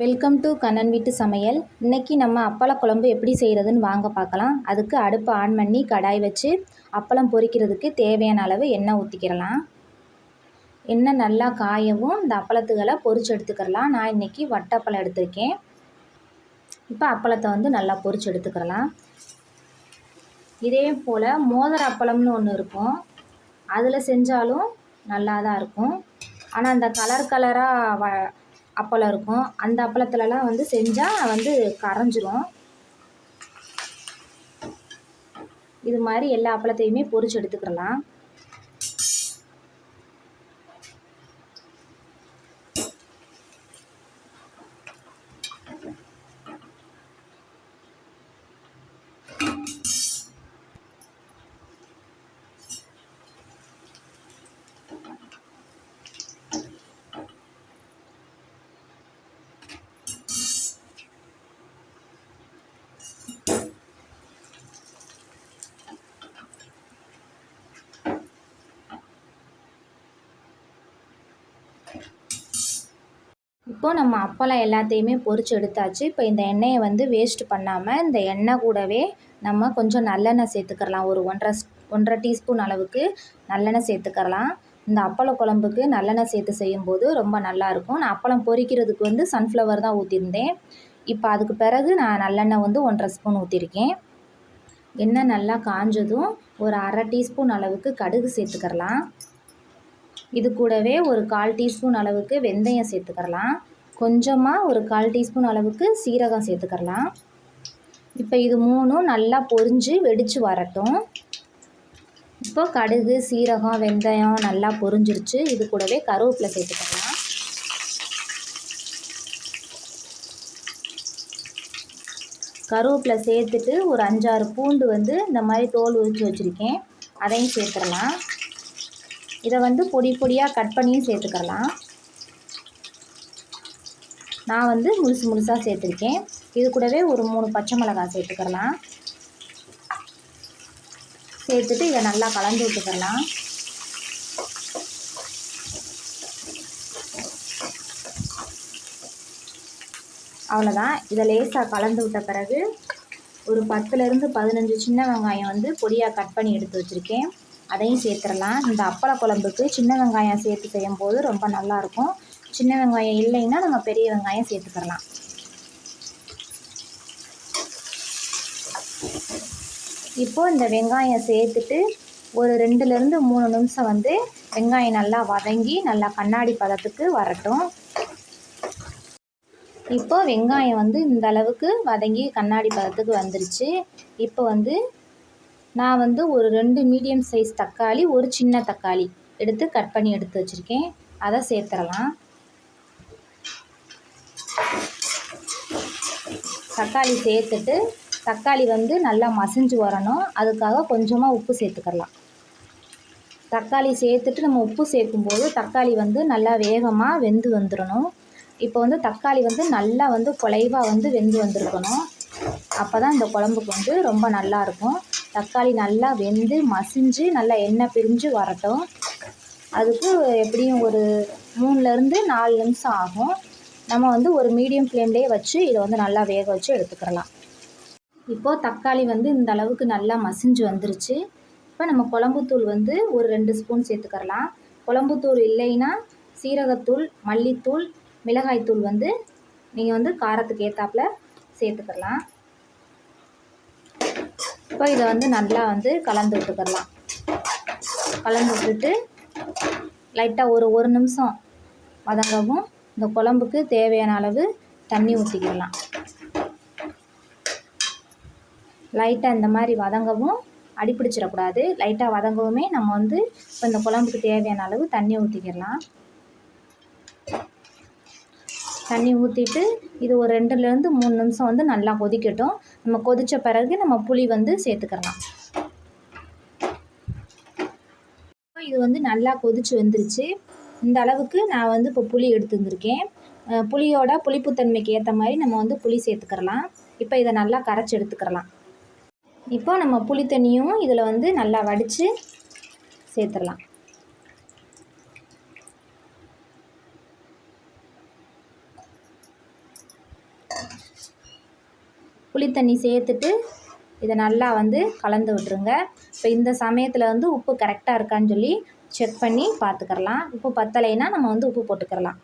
Welcome to Kannan வீட்டு சமையல். இன்றைக்கி நம்ம அப்பள குழம்பு எப்படி செய்கிறதுன்னு வாங்க பார்க்கலாம். அதுக்கு அடுப்பை ஆன் பண்ணி கடாய் வச்சு அப்பளம் பொரிக்கிறதுக்கு தேவையான அளவு எண்ணெய் ஊற்றிக்கிறலாம் எண்ணெய் நல்லா காயவும் இந்த அப்பளத்துகளை பொரிச்சு எடுத்துக்கிறலாம் நான் இன்றைக்கி வட்டப்பளம் எடுத்திருக்கேன். இப்போ அப்பளத்தை வந்து நல்லா பொரிச்சு எடுத்துக்கிறலாம் இதே போல் மோதிர அப்பளம்னு ஒன்று இருக்கும். அதில் செஞ்சாலும் நல்லா தான் இருக்கும். ஆனால் அந்த கலர் கலராக வ அப்பளம் இருக்கும். அந்த அப்பளத்துலலாம் வந்து செஞ்சால் வந்து கரைஞ்சிரும். இது மாதிரி எல்லா அப்பளத்தையுமே பொரிச்சு எடுத்துக்கிடலாம். இப்போது நம்ம அப்பளம் எல்லாத்தையுமே பொரிச்சு எடுத்தாச்சு. இப்போ இந்த எண்ணெயை வந்து வேஸ்ட் பண்ணாமல் இந்த எண்ணெய் கூடவே நம்ம கொஞ்சம் நல்லெண்ணெய் சேர்த்துக்கிறலாம் ஒரு ஒன்றரை ஒன்றரை டீஸ்பூன் அளவுக்கு நல்லெண்ணெய் சேர்த்துக்கிறலாம் இந்த அப்பள குழம்புக்கு நல்லெண்ணெய் சேர்த்து செய்யும்போது ரொம்ப நல்லாயிருக்கும் நான் அப்பளம் பொரிக்கிறதுக்கு வந்து சன்ஃப்ளவர் தான் ஊற்றிருந்தேன் இப்போ அதுக்கு பிறகு நான் நல்லெண்ணெய் வந்து ஒன்றரை ஸ்பூன் ஊற்றிருக்கேன் எண்ணெய் நல்லா காஞ்சதும் ஒரு அரை டீஸ்பூன் அளவுக்கு கடுகு சேர்த்துக்கிறலாம் இது கூடவே ஒரு கால் டீஸ்பூன் அளவுக்கு வெந்தயம் சேர்த்துக்கிறலாம். கொஞ்சமாக ஒரு கால் டீஸ்பூன் அளவுக்கு சீரகம் சேர்த்துக்கிறலாம். இப்போ இது மூணும் நல்லா பொரிஞ்சு வெடித்து வரட்டும். இப்போ கடுகு சீரகம் வெந்தயம் நல்லா பொரிஞ்சிருச்சு. இது கூடவே கருவேப்பிலை சேர்த்துக்கலாம் கருவேப்பிலை சேர்த்துட்டு ஒரு அஞ்சாறு பூண்டு வந்து இந்த மாதிரி தோல் உரித்து வச்சுருக்கேன். அதையும் சேர்த்துடலாம். இதை வந்து பொடி பொடியாக கட் பண்ணியும் சேர்த்துக்கலாம் நான் வந்து முழுசு முழுசாக சேர்த்துருக்கேன். இது கூடவே ஒரு மூணு பச்சை மிளகாய் சேர்த்துக்கலாம் சேர்த்துட்டு இதை நல்லா கலந்து விட்டுக்கலாம் அவ்வளோதான். இதை லேசாக கலந்து விட்ட பிறகு ஒரு பத்துலேருந்து பதினஞ்சு சின்ன வெங்காயம் வந்து பொடியாக கட் பண்ணி எடுத்து வச்சுருக்கேன். அதையும் சேர்த்துடலாம். இந்த அப்பள குழம்புக்கு சின்ன வெங்காயம் சேர்த்து செய்யும்போது ரொம்ப நல்லாயிருக்கும். சின்ன வெங்காயம் இல்லைன்னா நம்ம பெரிய வெங்காயம் சேர்த்துக்கிடலாம் இப்போது இந்த வெங்காயம் சேர்த்துட்டு ஒரு ரெண்டுலேருந்து மூணு நிமிஷம் வந்து வெங்காயம் நல்லா வதங்கி நல்லா கண்ணாடி பதத்துக்கு வரட்டும். இப்போ வெங்காயம் வந்து இந்த அளவுக்கு வதங்கி கண்ணாடி பதத்துக்கு வந்துருச்சு. இப்போ வந்து நான் வந்து ஒரு ரெண்டு மீடியம் சைஸ் தக்காளி ஒரு சின்ன தக்காளி எடுத்து கட் பண்ணி எடுத்து வச்சுருக்கேன். அதை சேர்த்துடலாம். தக்காளி சேர்த்துட்டு தக்காளி வந்து நல்லா மசிஞ்சு வரணும். அதுக்காக கொஞ்சமாக உப்பு சேர்த்துக்கலாம் தக்காளி சேர்த்துட்டு நம்ம உப்பு சேர்க்கும்போது தக்காளி வந்து நல்லா வேகமாக வெந்து வந்துடணும் இப்போ வந்து தக்காளி வந்து நல்லா வந்து குலைவாக வந்து வெந்து வந்திருக்கணும். அப்போ தான் இந்த குழம்புக்கு வந்து ரொம்ப நல்லாயிருக்கும் தக்காளி நல்லா வெந்து மசிஞ்சு நல்லா எண்ணெய் பிரிஞ்சு வரட்டும். அதுக்கு எப்படியும் ஒரு மூணுலேருந்து நாலு நிமிஷம் ஆகும். நம்ம வந்து ஒரு மீடியம் ஃப்ளேம்லேயே வச்சு இதை வந்து நல்லா வேக வச்சு எடுத்துக்கிறலாம். இப்போது தக்காளி வந்து இந்த அளவுக்கு நல்லா மசிஞ்சு வந்துருச்சு. இப்போ நம்ம குழம்புத்தூள் வந்து ஒரு ரெண்டு ஸ்பூன் சேர்த்துக்கிறலாம். குழம்புத்தூள் இல்லைன்னா சீரகத்தூள் மல்லித்தூள் மிளகாய்த்தூள் வந்து நீங்கள் வந்து காரத்துக்கு ஏற்றாப்புல சேர்த்துக்கலாம் இப்போ இதை வந்து நல்லா வந்து கலந்து விட்டுக்கிடலாம் கலந்து விட்டுட்டு லைட்டாக ஒரு ஒரு நிமிஷம் வதங்கவும் இந்த குழம்புக்கு தேவையான அளவு தண்ணி ஊற்றிக்கிடலாம் லைட்டாக இந்த மாதிரி வதங்கவும் அடிப்பிடிச்சிடக்கூடாது. லைட்டாக வதங்கவுமே நம்ம வந்து இப்போ இந்த குழம்புக்கு தேவையான அளவு தண்ணி ஊற்றிக்கிடலாம் தண்ணி ஊற்றிட்டு இது ஒரு ரெண்டுலேருந்து மூணு நிமிஷம் வந்து நல்லா கொதிக்கட்டும். நம்ம கொதித்த பிறகு நம்ம புளி வந்து சேர்த்துக்கலாம். இது வந்து நல்லா கொதிச்சு வந்துருச்சு. இந்த அளவுக்கு நான் வந்து இப்போ புளி எடுத்து வந்திருக்கேன். புளியோட புளிப்புத்தன்மைக்கு ஏற்ற மாதிரி நம்ம வந்து புளி சேர்த்துக்கிறலாம் இப்போ இதை நல்லா கரைச்சி எடுத்துக்கிறலாம் இப்போ நம்ம புளி தண்ணியும் இதில் வந்து நல்லா வடித்து சேர்த்துடலாம். புளி தண்ணி சேர்த்துட்டு இதை நல்லா வந்து கலந்து விட்டுருங்க. இப்போ இந்த சமயத்தில் வந்து உப்பு கரெக்டாக இருக்கான்னு சொல்லி செக் பண்ணி பார்த்துக்கிறலாம். உப்பு பத்தலைன்னா நம்ம வந்து உப்பு போட்டுக்கிறலாம்.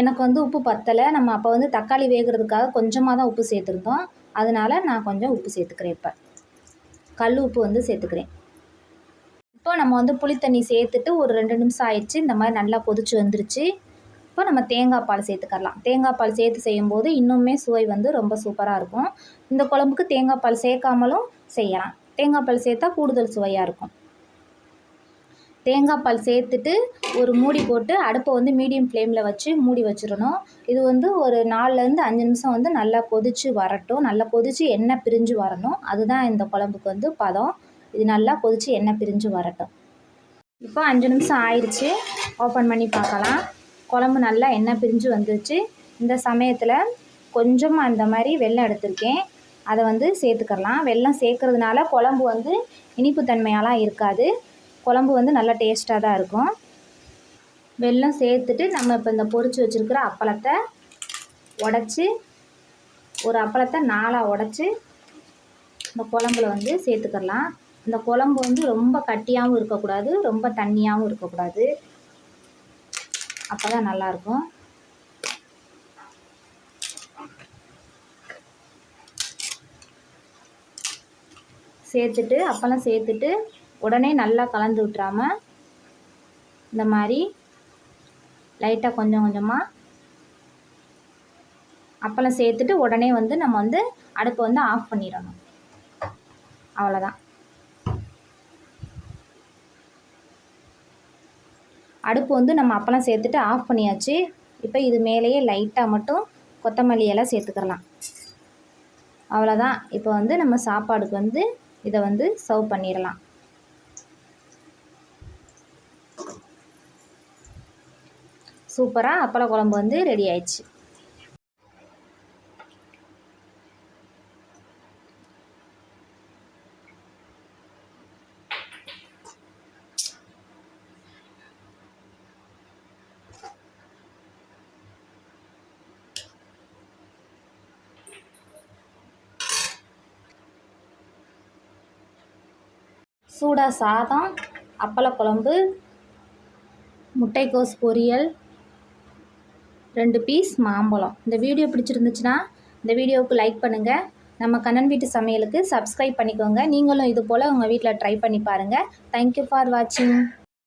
எனக்கு வந்து உப்பு பத்தலை. நம்ம அப்போ வந்து தக்காளி வேகிறதுக்காக கொஞ்சமாக தான் உப்பு சேர்த்துருந்தோம். அதனால் நான் கொஞ்சம் உப்பு சேர்த்துக்கிறேன் இப்போ. கல் உப்பு வந்து சேர்த்துக்கிறேன். இப்போ நம்ம வந்து புளித்தண்ணி சேர்த்துட்டு ஒரு ரெண்டு நிமிஷம் ஆயிடுச்சு. இந்த மாதிரி நல்லா கொதிச்சு வந்துருச்சு. இப்போ நம்ம தேங்காய் பால் சேர்த்துக்கரலாம் தேங்காய் பால் சேர்த்து செய்யும்போது இன்னுமே சுவை வந்து ரொம்ப சூப்பராக இருக்கும். இந்த குழம்புக்கு தேங்காய் பால் சேர்க்காமலும் செய்யலாம். தேங்காய் பால் சேர்த்தா கூடுதல் சுவையாக இருக்கும். தேங்காய் பால் சேர்த்துட்டு ஒரு மூடி போட்டு அடுப்பை வந்து மீடியம் ஃப்ளேமில் வச்சு மூடி வச்சிடணும். இது வந்து ஒரு நாலுலேருந்து அஞ்சு நிமிஷம் வந்து நல்லா கொதித்து வரட்டும். நல்லா கொதித்து எண்ணெய் பிரிஞ்சு வரணும். அதுதான் இந்த குழம்புக்கு வந்து பதம். இது நல்லா கொதித்து எண்ணெய் பிரிஞ்சு வரட்டும். இப்போ அஞ்சு நிமிஷம் ஆயிடுச்சு ஓப்பன் பண்ணி பார்க்கலாம். குழம்பு நல்லா எண்ணெய் பிரிஞ்சு வந்துருச்சு. இந்த சமயத்தில் கொஞ்சமாக அந்த மாதிரி வெல்லம் எடுத்திருக்கேன். அதை வந்து சேர்த்துக்கலாம் வெல்லம் சேர்க்கறதுனால குழம்பு வந்து இனிப்பு தன்மையாலாம் இருக்காது. குழம்பு வந்து நல்லா டேஸ்ட்டாக தான் இருக்கும். வெல்லம் சேர்த்துட்டு நம்ம இப்போ இந்த பொரிச்சு வச்சுருக்கிற அப்பளத்தை உடச்சி ஒரு அப்பளத்தை நாலாக உடச்சி இந்த குழம்புல வந்து சேர்த்துக்கலாம் இந்த குழம்பு வந்து ரொம்ப கட்டியாகவும் இருக்கக்கூடாது ரொம்ப தண்ணியாகவும் இருக்கக்கூடாது. அப்போ தான் நல்லாயிருக்கும். சேர்த்துட்டு அப்போல்லாம் சேர்த்துட்டு உடனே நல்லா கலந்து விட்றாம இந்த மாதிரி லைட்டாக கொஞ்சம் கொஞ்சமாக அப்பளம் சேர்த்துட்டு உடனே வந்து நம்ம வந்து அடுப்பை வந்து ஆஃப் பண்ணிடணும். அவ்வளோதான் அடுப்பு வந்து நம்ம அப்பளம் சேர்த்துட்டு ஆஃப் பண்ணியாச்சு. இப்போ இது மேலேயே லைட்டாக மட்டும் கொத்தமல்லி சேர்த்துக்கிறலாம். சேர்த்துக்கலாம் அவ்வளோதான் இப்போ வந்து நம்ம சாப்பாடுக்கு வந்து இதை வந்து சர்வ் பண்ணிடலாம். சூப்பராக அப்பள குழம்பு வந்து ரெடி ஆயிடுச்சு. சூடாக சாதம் அப்பளக்குழம்பு முட்டைக்கோஸ் பொரியல் ரெண்டு பீஸ் மாம்பழம். இந்த வீடியோ பிடிச்சிருந்துச்சுன்னா இந்த வீடியோவுக்கு லைக் பண்ணுங்கள் நம்ம கண்ணன் வீட்டு சமையலுக்கு சப்ஸ்கிரைப் பண்ணிக்கோங்க. நீங்களும் இது போல் உங்கள் வீட்டில் ட்ரை பண்ணி பாருங்கள் தேங்க்யூ ஃபார் வாட்சிங்